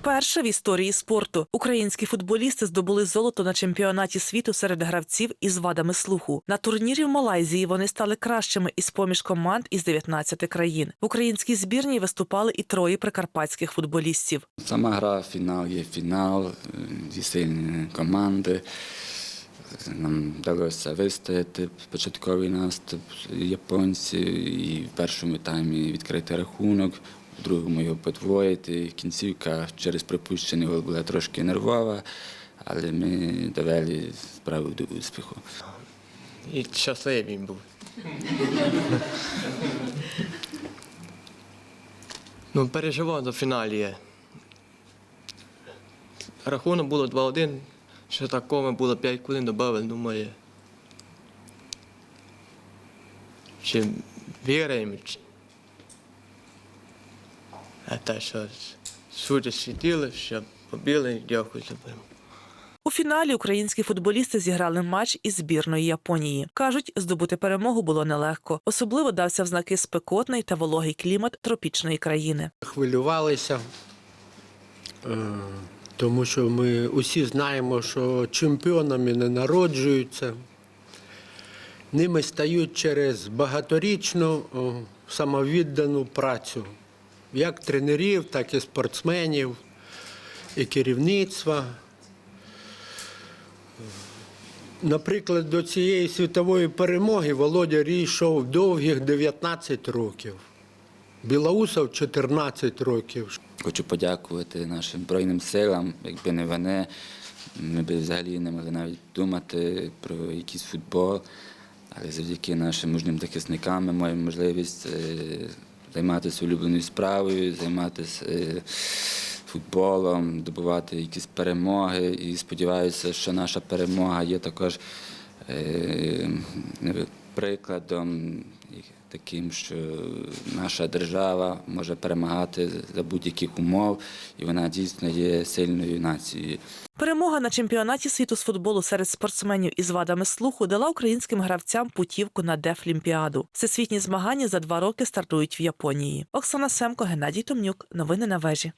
Вперше в історії спорту українські футболісти здобули золото на чемпіонаті світу серед гравців із вадами слуху. На турнірі в Малайзії вони стали кращими із поміж команд із 19 країн. В українській збірній виступали і троє прикарпатських футболістів. Сама гра, фінал є фінал, е, зі сильні команди. Нам вдалося вистояти початковий наступ японці і в першому таймі відкрити рахунок, другому його подвоїти. Кінцівка через пропущений гол була трошки нервова, але ми довели справу до успіху. І щасливий був. ну, переживав до фіналі. Рахунок було 2-1, що такому було 5 хвилин додали, думаю. Чи віримо, чи... А те, що судді світили, що побіли, дякую за це. У фіналі українські футболісти зіграли матч із збірної Японії. кажуть, здобути перемогу було нелегко. Особливо дався в знаки спекотний та вологий клімат тропічної країни. хвилювалися, е, тому що ми усі знаємо, що чемпіонами не народжуються. Ними стають через багаторічну самовіддану працю, як тренерів, так і спортсменів, і керівництва. Наприклад, до цієї світової перемоги Володя Рій йшов довгих 19 років. Білоусов 14 років. Хочу подякувати нашим Збройним силам. Якби не вони, ми б взагалі не могли навіть думати про якийсь футбол. Але завдяки нашим мужнім захисникам ми маємо можливість е, займатися улюбленою справою, займатися е, футболом, добувати якісь перемоги. І сподіваюся, що наша перемога є також е, прикладом таким, що наша держава може перемагати за будь-яких умов, і вона дійсно є сильною нацією. Перемога на чемпіонаті світу з футболу серед спортсменів із вадами слуху дала українським гравцям путівку на Дефлімпіаду. Всесвітні змагання за два роки стартують в Японії. Оксана Семко, Геннадій Томнюк. Новини на вежі.